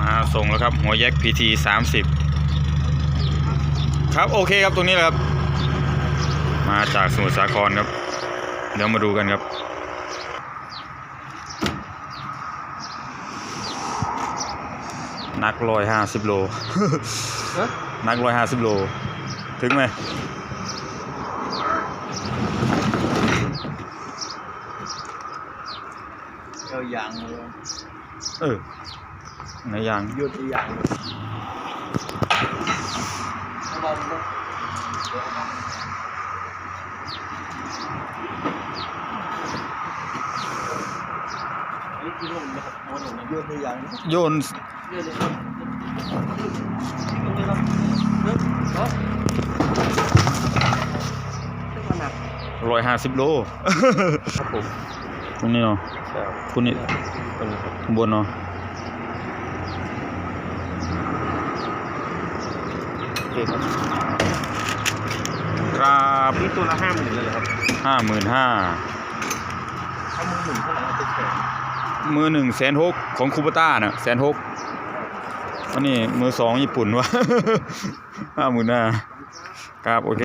มาส่งแล้วครับ หัวแยก PT 30ครับโอเคครับตรงนี้แหละครับ มาจากสมุทรสาครครับ เดี๋ยวมาดูกันครับนักร้อยห้าสิบโลฮะนักร้อยห้าสิบโล ถึงไหม เอายางเลยเออ ในยางยืดยางเบาๆอันนี้คือลมนะครับโมนนะยืดยางโยนยืดเลยครับตรงนี้ครับเริ่มเนาะเริ่มหนักร้อยห้าสิบโลครับผมตรงนี้เนาะครับคุณนี่ตรงนี้ครับข้างบนเนาะ โอ เคครับครับนี่ตัวละห้าหมื่นเลยเหรอครับห้าหมื่นห้าถ้ามือหนึ่งเท่าไหร่ครับเป็นแสนมือหนึ่งแสนหกของคูปต้าเน่ะแสนหกอันนี้มือสองญี่ปุ่นวะห้าหมื่นห้าครับโอเค